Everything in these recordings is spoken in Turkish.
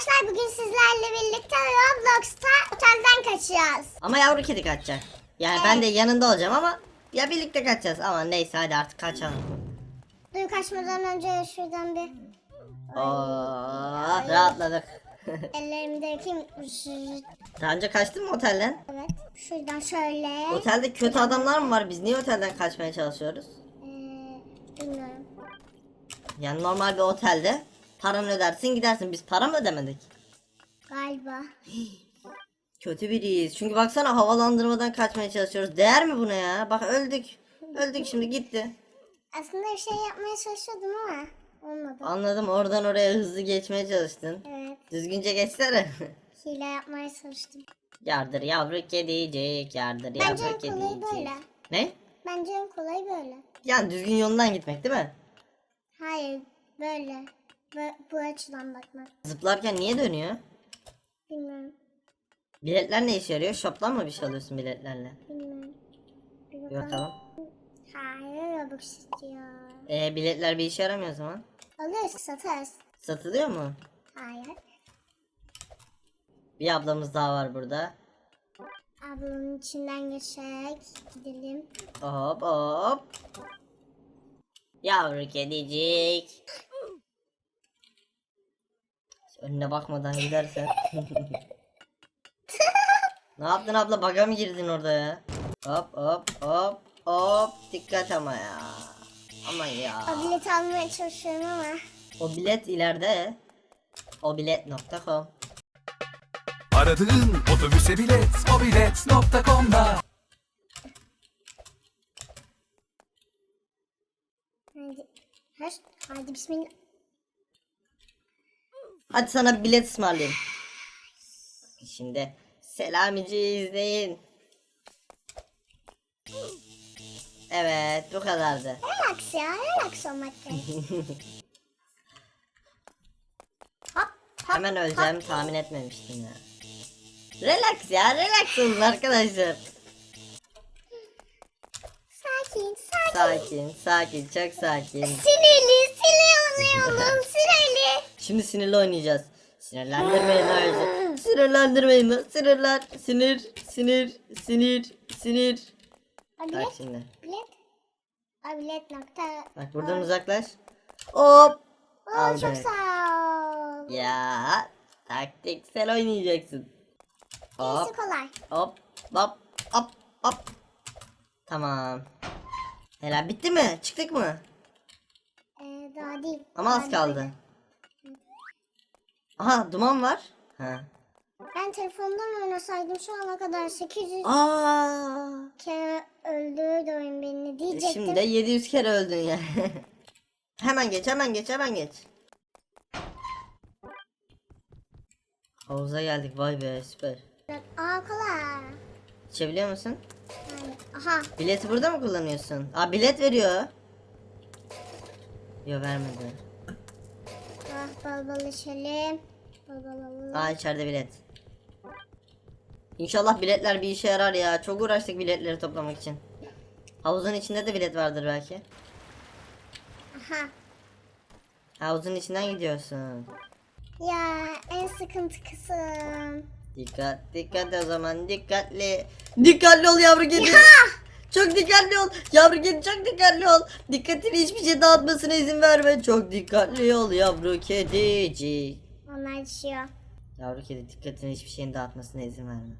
Arkadaşlar bugün sizlerle birlikte Roblox'ta otelden kaçacağız. Ama yavru kedi kaçacak. Yani ben de yanında olacağım ama ya birlikte kaçacağız. Ama neyse hadi artık kaçalım. Dur kaçmadan önce şuradan bir Oo, rahatladık. ellerimdeki Daha önce kaçtın mı otelden? evet şuradan şöyle Otelde kötü adamlar mı var? Biz niye otelden kaçmaya çalışıyoruz? ee, bilmiyorum. Yani normal bir otelde paranı ödersin gidersin. Biz para mı ödemedik? Galiba. Kötü biriyiz. Çünkü baksana havalandırmadan kaçmaya çalışıyoruz. Değer mi buna ya? Bak öldük. Öldük şimdi gitti. Aslında bir şey yapmaya çalışıyordum ama olmadı. Anladım oradan oraya hızlı geçmeye çalıştın. Evet. Düzgünce geçsene. Hile yapmaya çalıştım. yardır yavru kedicik yardır Bence yavru en kolayı kedicik. böyle. Ne? Bence en kolay böyle. Yani düzgün yolundan gitmek değil mi? Hayır böyle. Bu, bu açıdan bakmak. Zıplarken niye dönüyor? Bilmiyorum. Biletler ne işe yarıyor? Shop'tan mı bir şey alıyorsun biletlerle? Bir Bir bakalım. Hayır Robux istiyor. Ee, biletler bir işe yaramıyor o zaman. Alırız satarız. Satılıyor mu? Hayır. Bir ablamız daha var burada. Ablanın içinden geçerek gidelim. Hop hop. Yavru kedicik. Önüne bakmadan gidersen. ne yaptın abla? Baga mı girdin orada ya? Hop hop hop hop. Dikkat ama ya. Aman ya. O bileti almaya çalışıyorum ama. O bilet ileride. O bilet.com Aradığın otobüse bilet, mobilet.com'da. Hadi. Hadi bismillah. Hadi sana bilet ısmarlayayım. Şimdi Selamici izleyin. Evet bu kadardı. Relax ya relax olmak hop hop. Hemen öleceğimi tahmin etmemiştim ya. Relax ya relax olun arkadaşlar. Sakin sakin. Sakin sakin çok sakin. Sinirli sinirli olalım sinirli. Şimdi sinirli oynayacağız. Sinirlendirmeyin ayrıca. Sinirlendirmeyin lan. Sinirler. Sinir. Sinir. Sinir. Sinir. Bak bilet. şimdi. Bilet. Ha, bilet nokta. Bak buradan uzaklaş. Hop. Oo, Aldık. çok sağ ol. Ya taktiksel oynayacaksın. Hop kolay. hop hop hop hop. Tamam. Helal bitti mi? Çıktık mı? Ee, daha değil. Ama Daha az kaldı. değil. Aha duman var. Ha. Ben telefondan oynasaydım şu ana kadar 800 Aa. kere öldürdü oyun beni diyecektim. Şimdi de 700 kere öldün ya. hemen geç, hemen geç, hemen geç. Havuza geldik. Vay be süper. Aa kolay. İçebiliyor musun? Yani, aha. Bileti burada mı kullanıyorsun? Aa bilet veriyor. Yo vermedi. Bal bal içelim. Bal bal alalım. Aa içeride bilet. İnşallah biletler bir işe yarar ya. Çok uğraştık biletleri toplamak için. Havuzun içinde de bilet vardır belki. Aha. Havuzun içinden gidiyorsun. Ya en sıkıntı kısım. Dikkat dikkat o zaman dikkatli. Dikkatli ol yavru kedi. Çok dikkatli ol. Yavru kedi çok dikkatli ol. Dikkatini hiçbir şey dağıtmasına izin verme. Çok dikkatli ol yavru kedicik. Onlar düşüyor. Yavru kedi dikkatini hiçbir şeyin dağıtmasına izin verme.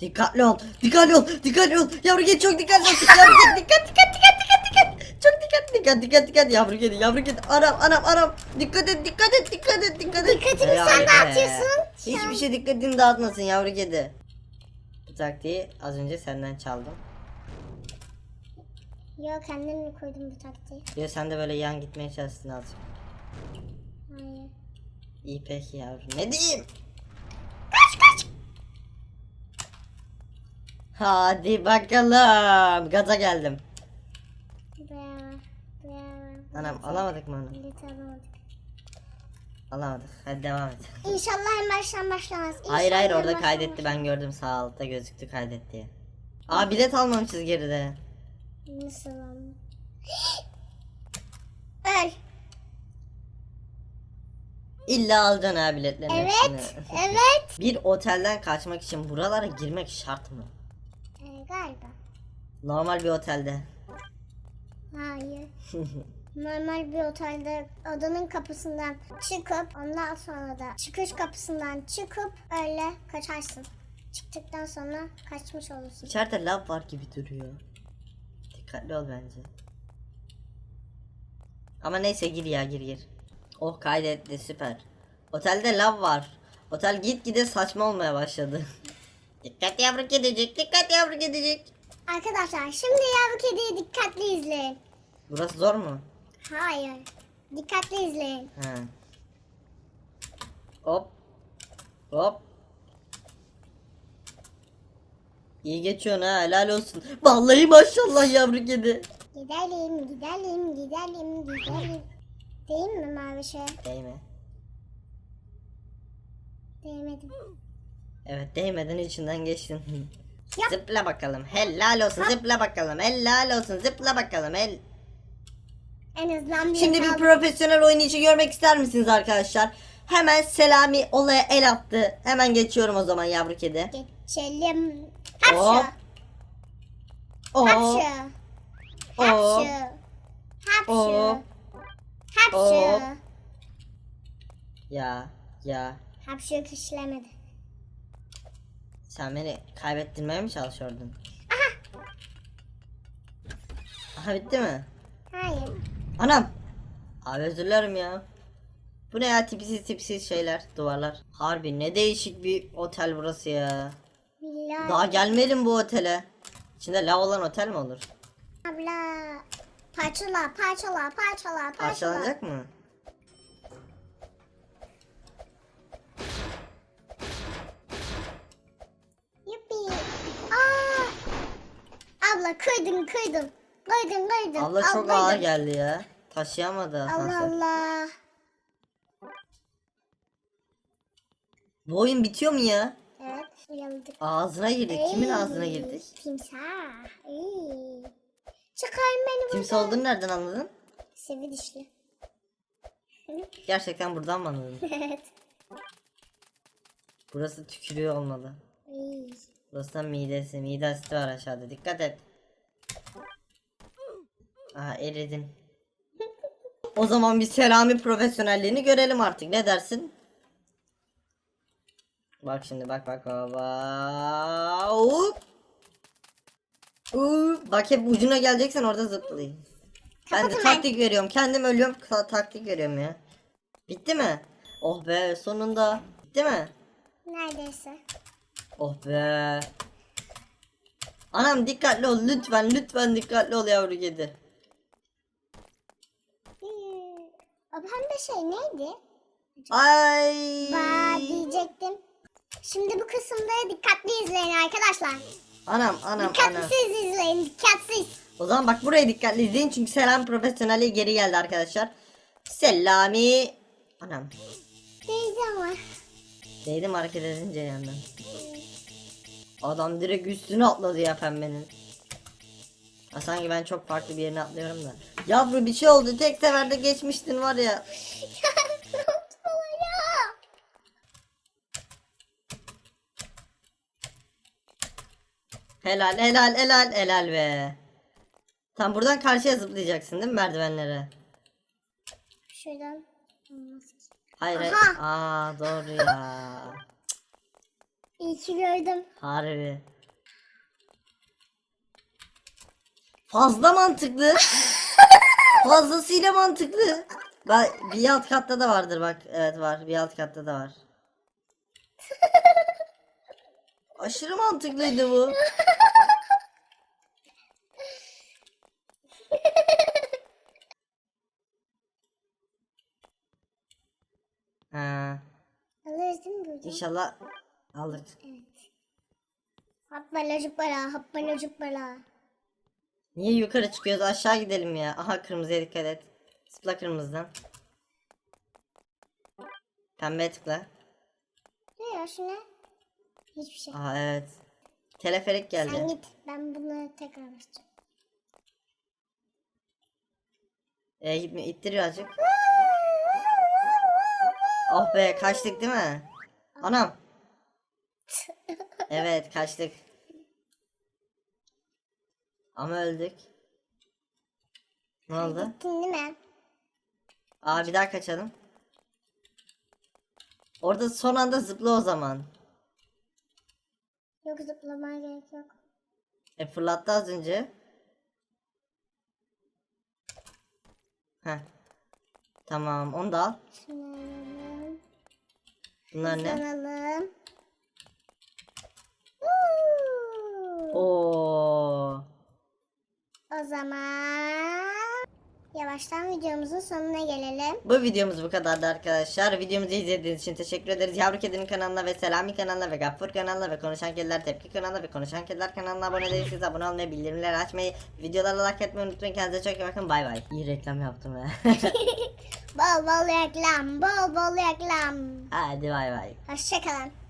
Dikkatli ol. Dikkatli ol. Dikkatli ol. Yavru kedi çok dikkatli ol. Yavru kedi dikkat dikkat dikkat dikkat dikkat. Çok dikkat dikkat dikkat dikkat. Yavru kedi yavru kedi. Anam anam anam. Dikkat et dikkat et dikkat et dikkat et. Dikkatimi Helal sen be. dağıtıyorsun. Hiçbir şey dikkatini dağıtmasın yavru kedi. Bu taktiği az önce senden çaldım. Yok kendin mi koydun bu taktiği? Diyor sen de böyle yan gitmeye çalıştın azıcık. Hayır. İyi peki yavrum. Ne diyeyim? Hadi bakalım. Gaza geldim. Bravo. Bravo. Anam alamadık mı onu? Alamadık. Alamadık. Hadi devam et. İnşallah en baştan başlamaz. Hayır İnşallah hayır en orada baştan kaydetti ben gördüm sağ altta gözüktü kaydet diye. Aa bilet almamışız geride. Nasıl ama? Öl. İlla alacaksın ha biletlerin Evet. hepsini. Evet. Bir otelden kaçmak için buralara girmek şart mı? Ee, galiba. Normal bir otelde. Hayır. Normal bir otelde odanın kapısından çıkıp ondan sonra da çıkış kapısından çıkıp öyle kaçarsın. Çıktıktan sonra kaçmış olursun. İçeride lav var gibi duruyor. Dikkatli ol bence. Ama neyse gir ya gir gir. Oh kaydetti süper. Otelde lav var. Otel gitgide saçma olmaya başladı. dikkat yavru kedicik, dikkat yavru kedicik. Arkadaşlar şimdi yavru kediyi dikkatli izleyin. Burası zor mu? Hayır. Dikkatli izleyin. He. Hop. Hop. İyi geçiyorsun ha helal olsun. Vallahi maşallah yavru kedi. Gidelim, gidelim, gidelim, gidelim. Değil mi mavi şey? Değme. Değmedim. Evet değmeden içinden geçtin. Yap. zıpla bakalım. Helal olsun zıpla bakalım. Helal olsun zıpla bakalım. Hel En azından bir Şimdi bir profesyonel oynayıcı görmek ister misiniz arkadaşlar? Hemen Selami olaya el attı. Hemen geçiyorum o zaman yavru kedi. Geçelim. Hop. Hapşı. Oo. Hapşı. Oo. Hapşı. Hapşı. Oo. Hapşı. Oo. Ya ya Hapşı kışlamedi. sen beni kaybettirmeye mi çalışıyordun? Aha bitti mi? Hayır. Anam. Abi özür dilerim ya. Bu ne ya tipsiz tipsiz şeyler duvarlar. Harbi ne değişik bir otel burası ya. Daha gelmeyelim bu otele. İçinde lav olan otel mi olur? Abla. Parçala, parçala, parçala, parçala. Parçalanacak mı? Yuppi. Aa. Abla kıydın, kıydın. Kıydın, kıydın. Abla Al, çok ağır geldi ya. Taşıyamadı Allah asansör. Allah. Bu oyun bitiyor mu ya? Evet, uyandık. Ağzına girdik. Kimin ağzına girdik? Timsah. Ey. Çıkarın beni buradan. Timsah olduğunu nereden anladın? Sevi dişli. Gerçekten buradan mı anladın? evet. Burası tükürüyor olmalı. Ey. Burası da midesi. Mide asidi var aşağıda. Dikkat et. Aha eridin. O zaman bir Selami profesyonelliğini görelim artık. Ne dersin? Bak şimdi bak bak baba. Hop. Hop. Bak hep ucuna geleceksen orada zıplayayım. Ben de Kapatın taktik veriyorum. Kendim ölüyorum. ta- taktik veriyorum ya. Bitti mi? Oh be sonunda. Bitti mi? Neredeyse. Oh be. Anam dikkatli ol lütfen lütfen dikkatli ol yavru kedi. Hmm. O pembe şey neydi? Ay. Ba diyecektim. Şimdi bu kısımda dikkatli izleyin arkadaşlar. Anam anam anam. Dikkatsiz izleyin, dikkatsiz. O zaman bak burayı dikkatli izleyin çünkü Selam profesyoneli geri geldi arkadaşlar. Selami. Anam. Değildi ama. Değdim hareket edince yandan. Adam direkt üstüne atladı ya pembenin. Ha, sanki ben çok farklı bir yerine atlıyorum da. Yavru bir şey oldu tek seferde geçmiştin var ya. ne oldu bana ya? Helal helal helal helal be. Tam buradan karşıya zıplayacaksın değil mi merdivenlere? Şuradan. Olmaz ki. Hayır hayır. Aa doğru ya. İyi ki gördüm. Harbi. Fazla mantıklı. Fazlasıyla mantıklı. Ben bir alt katta da vardır bak. Evet var. Bir alt katta da var. Aşırı mantıklıydı bu. Ha, Alırız değil mi buradan? inşallah alır. Evet. Hoppala cuppala, hoppala cuppala. Niye yukarı çıkıyoruz? Aşağı gidelim ya. Aha kırmızıya dikkat et. Tıkla kırmızıdan. Pembeye tıkla. Ne ya şu ne? Hiçbir şey. Aha evet. Teleferik Sen geldi. git. Ben bunu tekrar basacağım. E gitme ittir birazcık. Oh be kaçtık değil mi? Anam. Evet kaçtık. Ama öldük. Ne oldu? Gittin değil mi? Aa bir daha kaçalım. Orada son anda zıpla o zaman. Yok zıplamaya gerek yok. E fırlattı az önce. Heh. Tamam onu da al. Şunu alalım. Bunlar ne? Alalım. Oo. O zaman yavaştan videomuzun sonuna gelelim. Bu videomuz bu kadardı arkadaşlar. Videomuzu izlediğiniz için teşekkür ederiz. Yavru Kedi'nin kanalına ve Selami kanalına ve Gaffur kanalına ve Konuşan Kediler Tepki kanalına ve Konuşan Kediler kanalına abone değilseniz abone olmayı, bildirimleri açmayı, videolara like etmeyi unutmayın. Kendinize çok iyi bakın. Bay bay. İyi reklam yaptım ya. Bol bol reklam, bol bol reklam. Hadi bay bay. Hoşçakalın.